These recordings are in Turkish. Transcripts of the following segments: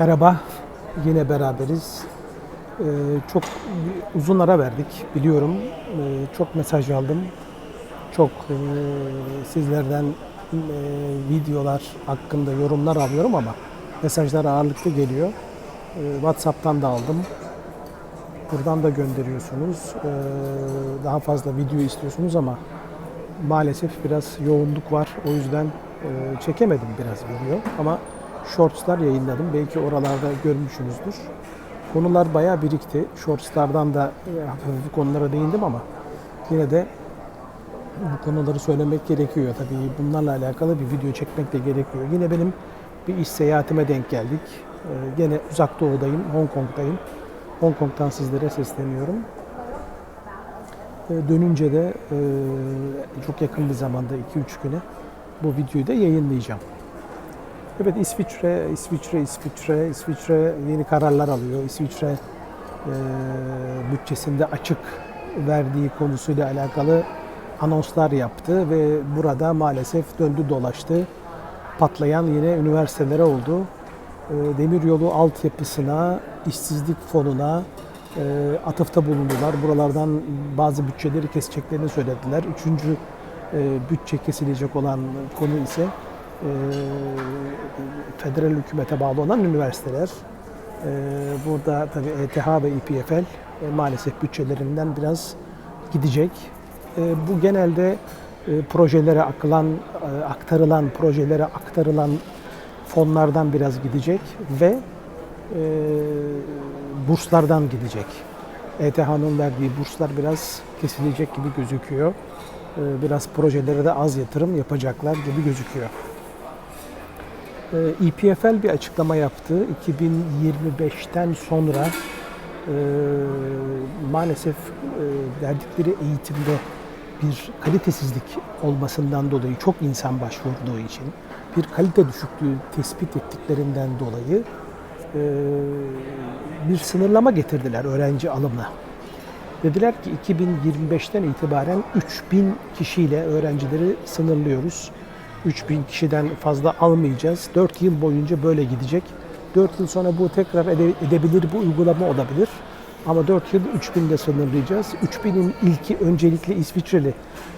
Merhaba, yine beraberiz. Ee, çok uzun ara verdik, biliyorum. Ee, çok mesaj aldım. Çok e, sizlerden e, videolar hakkında yorumlar alıyorum ama mesajlar ağırlıklı geliyor. Ee, WhatsApp'tan da aldım. Buradan da gönderiyorsunuz. Ee, daha fazla video istiyorsunuz ama maalesef biraz yoğunluk var. O yüzden e, çekemedim biraz video ama shortslar yayınladım. Belki oralarda görmüşsünüzdür. Konular bayağı birikti. Shortslardan da e, hafif konulara değindim ama yine de bu konuları söylemek gerekiyor. Tabii bunlarla alakalı bir video çekmek de gerekiyor. Yine benim bir iş seyahatime denk geldik. Ee, gene uzak doğudayım, Hong Kong'dayım. Hong Kong'dan sizlere sesleniyorum. Ee, dönünce de e, çok yakın bir zamanda 2-3 güne bu videoyu da yayınlayacağım. Evet İsviçre, İsviçre, İsviçre, İsviçre yeni kararlar alıyor. İsviçre e, bütçesinde açık verdiği konusuyla alakalı anonslar yaptı ve burada maalesef döndü dolaştı. Patlayan yine üniversitelere oldu. E, demiryolu altyapısına, işsizlik fonuna e, atıfta bulundular. Buralardan bazı bütçeleri keseceklerini söylediler. Üçüncü e, bütçe kesilecek olan konu ise e, federal hükümete bağlı olan üniversiteler. E, burada tabii ETH ve İPFL e, maalesef bütçelerinden biraz gidecek. E, bu genelde e, projelere akılan, e, aktarılan, projelere aktarılan fonlardan biraz gidecek ve burslardan gidecek. ETH'nın verdiği burslar biraz kesilecek gibi gözüküyor. E, biraz projelere de az yatırım yapacaklar gibi gözüküyor. E, EPFL bir açıklama yaptı. 2025'ten sonra e, maalesef e, verdikleri eğitimde bir kalitesizlik olmasından dolayı çok insan başvurduğu için bir kalite düşüklüğü tespit ettiklerinden dolayı e, bir sınırlama getirdiler öğrenci alımına. Dediler ki 2025'ten itibaren 3000 kişiyle öğrencileri sınırlıyoruz. 3000 kişiden fazla almayacağız. 4 yıl boyunca böyle gidecek. 4 yıl sonra bu tekrar ede- edebilir, bu uygulama olabilir. Ama 4 yıl 3000'de sınırlayacağız. 3000'in ilki öncelikle İsviçreli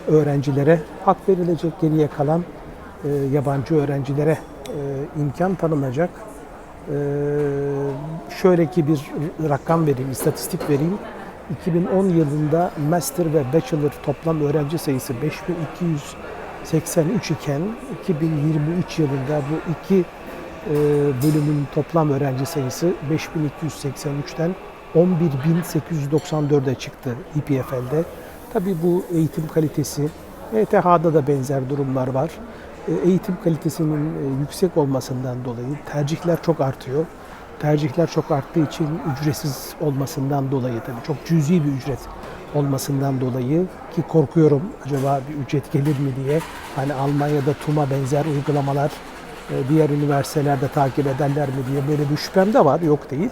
öğrencilere hak verilecek. Geriye kalan e, yabancı öğrencilere e, imkan tanınacak. E, şöyle ki bir rakam vereyim, istatistik vereyim. 2010 yılında master ve bachelor toplam öğrenci sayısı 5283 iken 2023 yılında bu iki e, bölümün toplam öğrenci sayısı 5283'ten 11.894'e çıktı İPFL'de. Tabii bu eğitim kalitesi, ETH'da da benzer durumlar var. E, Eğitim kalitesinin e, yüksek olmasından dolayı tercihler çok artıyor. Tercihler çok arttığı için ücretsiz olmasından dolayı tabii çok cüzi bir ücret olmasından dolayı ki korkuyorum acaba bir ücret gelir mi diye. Hani Almanya'da TUM'a benzer uygulamalar e, diğer üniversitelerde takip ederler mi diye böyle bir şüphem de var, yok değil.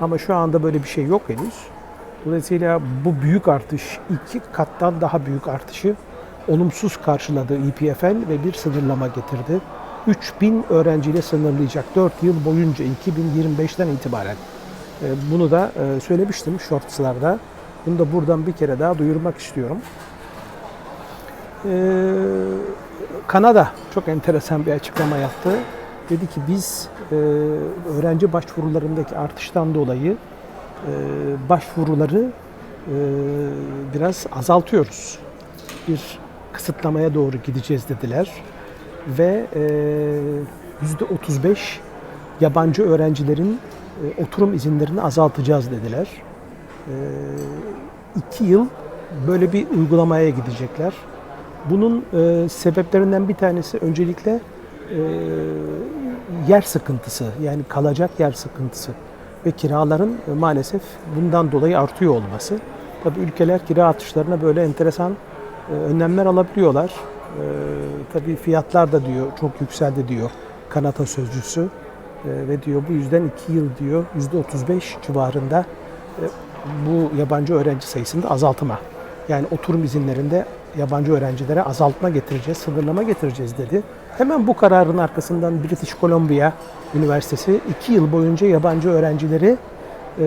Ama şu anda böyle bir şey yok henüz. Dolayısıyla bu büyük artış, iki kattan daha büyük artışı olumsuz karşıladı EPFL ve bir sınırlama getirdi. 3000 öğrenciyle sınırlayacak 4 yıl boyunca 2025'ten itibaren. E, Bunu da e, söylemiştim shortslarda. Bunu da buradan bir kere daha duyurmak istiyorum. Ee, Kanada çok enteresan bir açıklama yaptı. Dedi ki biz e, öğrenci başvurularındaki artıştan dolayı e, başvuruları e, biraz azaltıyoruz. Bir kısıtlamaya doğru gideceğiz dediler. Ve e, yüzde 35 yabancı öğrencilerin e, oturum izinlerini azaltacağız dediler. E, iki yıl böyle bir uygulamaya gidecekler. Bunun e, sebeplerinden bir tanesi öncelikle e, yer sıkıntısı yani kalacak yer sıkıntısı ve kiraların e, maalesef bundan dolayı artıyor olması. Tabii ülkeler kira artışlarına böyle enteresan e, önlemler alabiliyorlar. E, tabii fiyatlar da diyor çok yükseldi diyor Kanata sözcüsü E, ve diyor bu yüzden iki yıl diyor yüzde 35 civarında e, bu yabancı öğrenci sayısında azaltma. Yani oturum izinlerinde yabancı öğrencilere azaltma getireceğiz, sınırlama getireceğiz dedi. Hemen bu kararın arkasından British Columbia Üniversitesi iki yıl boyunca yabancı öğrencileri e,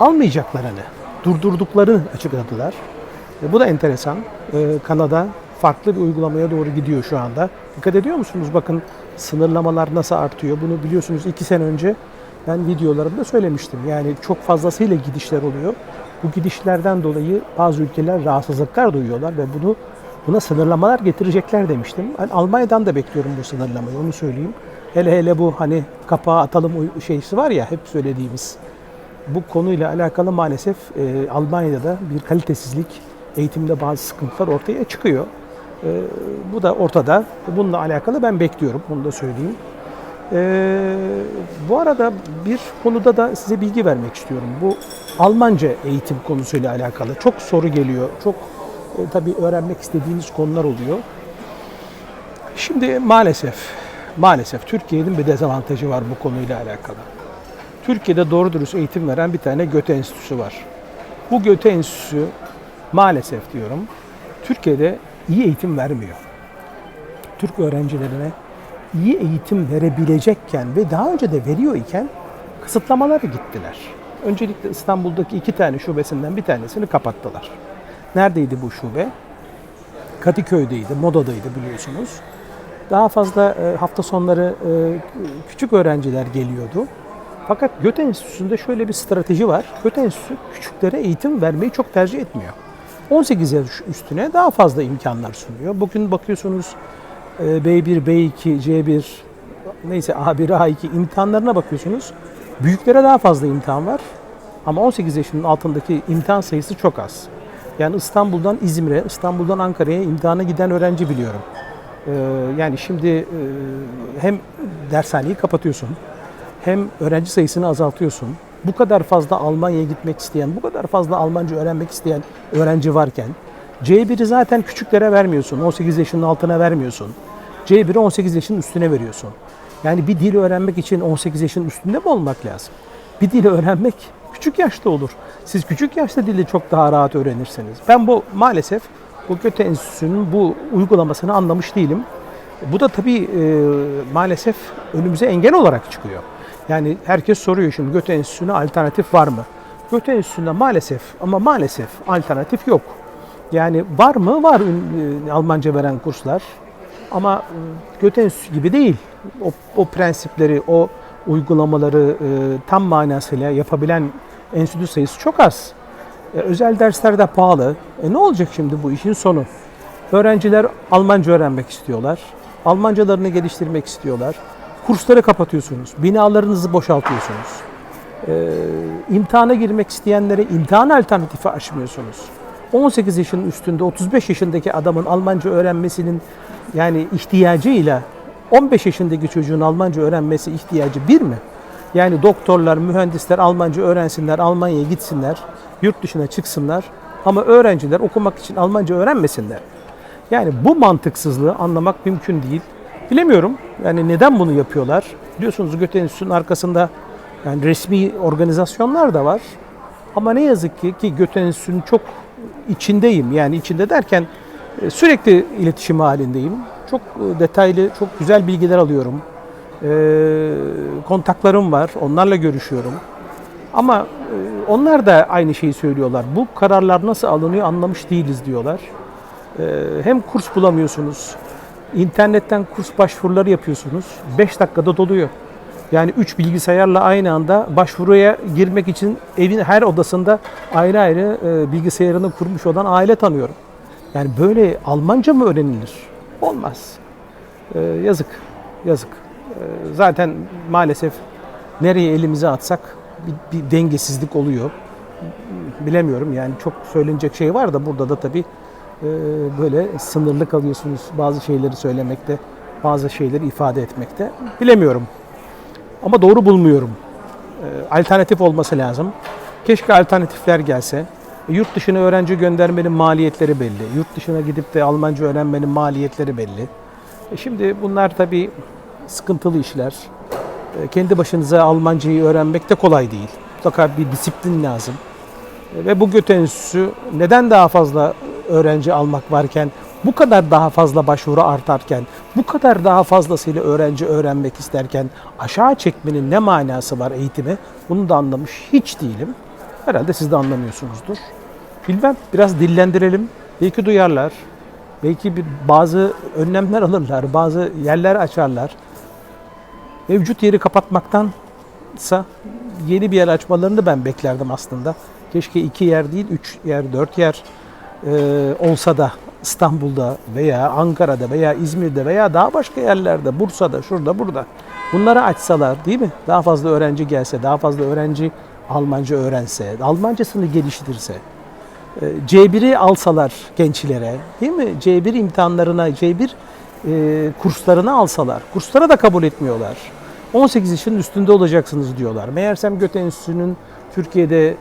almayacaklarını, durdurduklarını açıkladılar. E, bu da enteresan. E, Kanada farklı bir uygulamaya doğru gidiyor şu anda. Dikkat ediyor musunuz? Bakın sınırlamalar nasıl artıyor. Bunu biliyorsunuz iki sene önce ben videolarımda söylemiştim. Yani çok fazlasıyla gidişler oluyor. Bu gidişlerden dolayı bazı ülkeler rahatsızlıklar duyuyorlar ve bunu buna sınırlamalar getirecekler demiştim. Ben Almanya'dan da bekliyorum bu sınırlamayı onu söyleyeyim. Hele hele bu hani kapağı atalım şeysi var ya hep söylediğimiz. Bu konuyla alakalı maalesef e, Almanya'da bir kalitesizlik, eğitimde bazı sıkıntılar ortaya çıkıyor. E, bu da ortada. Bununla alakalı ben bekliyorum. Bunu da söyleyeyim. E, bu arada bir konuda da size bilgi vermek istiyorum. Bu Almanca eğitim konusuyla alakalı çok soru geliyor. Çok e, tabii öğrenmek istediğiniz konular oluyor. Şimdi maalesef, maalesef Türkiye'nin bir dezavantajı var bu konuyla alakalı. Türkiye'de doğru dürüst eğitim veren bir tane Göte Enstitüsü var. Bu Göte Enstitüsü maalesef diyorum Türkiye'de iyi eğitim vermiyor. Türk öğrencilerine iyi eğitim verebilecekken ve daha önce de veriyor iken kısıtlamalara gittiler. Öncelikle İstanbul'daki iki tane şubesinden bir tanesini kapattılar. Neredeydi bu şube? Kadıköy'deydi, Moda'daydı biliyorsunuz. Daha fazla e, hafta sonları e, küçük öğrenciler geliyordu. Fakat Göte Enstitüsü'nde şöyle bir strateji var. Göte Enstitüsü küçüklere eğitim vermeyi çok tercih etmiyor. 18 yaş üstüne daha fazla imkanlar sunuyor. Bugün bakıyorsunuz B1, B2, C1, neyse A1, A2 imtihanlarına bakıyorsunuz. Büyüklere daha fazla imtihan var. Ama 18 yaşının altındaki imtihan sayısı çok az. Yani İstanbul'dan İzmir'e, İstanbul'dan Ankara'ya imtihana giden öğrenci biliyorum. Ee, yani şimdi e, hem dershaneyi kapatıyorsun, hem öğrenci sayısını azaltıyorsun. Bu kadar fazla Almanya'ya gitmek isteyen, bu kadar fazla Almanca öğrenmek isteyen öğrenci varken C1'i zaten küçüklere vermiyorsun, 18 yaşının altına vermiyorsun. C1'i 18 yaşın üstüne veriyorsun. Yani bir dil öğrenmek için 18 yaşın üstünde mi olmak lazım? Bir dili öğrenmek küçük yaşta olur. Siz küçük yaşta dili çok daha rahat öğrenirsiniz. Ben bu maalesef bu Göte Enstitüsü'nün bu uygulamasını anlamış değilim. Bu da tabii e, maalesef önümüze engel olarak çıkıyor. Yani herkes soruyor şimdi Göte Enstitüsü'ne alternatif var mı? Göte Enstitüsü'nde maalesef ama maalesef alternatif yok. Yani var mı? Var e, Almanca veren kurslar. Ama e, Göte Enstitüsü gibi değil. O, o prensipleri, o uygulamaları e, tam manasıyla yapabilen enstitü sayısı çok az. E, özel dersler de pahalı. E, ne olacak şimdi bu işin sonu? Öğrenciler Almanca öğrenmek istiyorlar. Almancalarını geliştirmek istiyorlar. Kursları kapatıyorsunuz. Binalarınızı boşaltıyorsunuz. E, imtihana girmek isteyenlere imtihan alternatifi açmıyorsunuz. 18 yaşın üstünde 35 yaşındaki adamın Almanca öğrenmesinin yani ihtiyacıyla 15 yaşındaki çocuğun Almanca öğrenmesi ihtiyacı bir mi? Yani doktorlar, mühendisler Almanca öğrensinler, Almanya'ya gitsinler, yurt dışına çıksınlar ama öğrenciler okumak için Almanca öğrenmesinler. Yani bu mantıksızlığı anlamak mümkün değil. Bilemiyorum yani neden bunu yapıyorlar? Biliyorsunuz Göte Enstitüsü'nün arkasında yani resmi organizasyonlar da var. Ama ne yazık ki ki Göte Enstitüsü'nün çok içindeyim. Yani içinde derken e, sürekli iletişim halindeyim. Çok e, detaylı, çok güzel bilgiler alıyorum. E, kontaklarım var, onlarla görüşüyorum. Ama onlar da aynı şeyi söylüyorlar. Bu kararlar nasıl alınıyor anlamış değiliz diyorlar. Hem kurs bulamıyorsunuz, internetten kurs başvuruları yapıyorsunuz. 5 dakikada doluyor. Yani 3 bilgisayarla aynı anda başvuruya girmek için evin her odasında ayrı ayrı e, bilgisayarını kurmuş olan aile tanıyorum. Yani böyle Almanca mı öğrenilir? Olmaz. E, yazık, yazık. E, zaten maalesef nereye elimizi atsak bir, bir dengesizlik oluyor. Bilemiyorum yani çok söylenecek şey var da burada da tabii e, böyle sınırlı kalıyorsunuz bazı şeyleri söylemekte, bazı şeyleri ifade etmekte. Bilemiyorum. Ama doğru bulmuyorum. E, alternatif olması lazım. Keşke alternatifler gelse. E, Yurt dışına öğrenci göndermenin maliyetleri belli. Yurt dışına gidip de Almanca öğrenmenin maliyetleri belli. E şimdi bunlar tabii sıkıntılı işler. E, Kendi başınıza Almancayı öğrenmek de kolay değil. Mutlaka bir disiplin lazım. Ve bu Göte Enstitüsü neden daha fazla öğrenci almak varken, bu kadar daha fazla başvuru artarken, Bu kadar daha fazlasıyla öğrenci öğrenmek isterken aşağı çekmenin ne manası var eğitime? Bunu da anlamış hiç değilim. Herhalde siz de anlamıyorsunuzdur. Bilmem biraz dillendirelim. Belki duyarlar. Belki bir bazı önlemler alırlar, bazı yerler açarlar. Mevcut yeri kapatmaktansa yeni bir yer açmalarını ben beklerdim aslında. Keşke iki yer değil, üç yer, dört yer e, olsa da İstanbul'da veya Ankara'da veya İzmir'de veya daha başka yerlerde, Bursa'da, şurada, burada. Bunları açsalar değil mi? Daha fazla öğrenci gelse, daha fazla öğrenci Almanca öğrense, Almancasını geliştirse. E, C1'i alsalar gençlere değil mi? C1 imtihanlarına, C1 e, kurslarına alsalar. Kurslara da kabul etmiyorlar. 18 yaşının üstünde olacaksınız diyorlar. Meğersem Göte Enstitüsü'nün Türkiye'de e,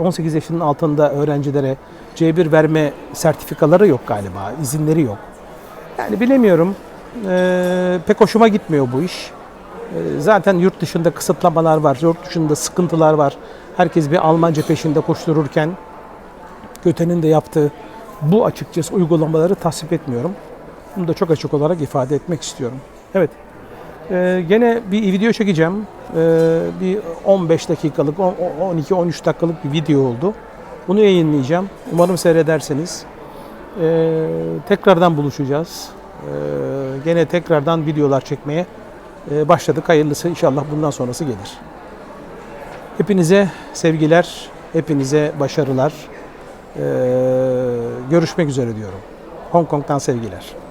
18 yaşının altında öğrencilere C1 verme sertifikaları yok galiba, izinleri yok. Yani bilemiyorum. E, pek hoşuma gitmiyor bu iş. E, Zaten yurt dışında kısıtlamalar var, yurt dışında sıkıntılar var. Herkes bir Almanca peşinde koştururken Göte'nin de yaptığı bu açıkçası uygulamaları tasvip etmiyorum. Bunu da çok açık olarak ifade etmek istiyorum. Evet. Ee, gene bir video çekeceğim. Ee, bir 15 dakikalık, 12-13 dakikalık bir video oldu. Bunu yayınlayacağım. Umarım seyrederseniz. Ee, tekrardan buluşacağız. Ee, gene tekrardan videolar çekmeye e, başladık. Hayırlısı inşallah bundan sonrası gelir. Hepinize sevgiler, hepinize başarılar. Ee, görüşmek üzere diyorum. Hong Kong'dan sevgiler.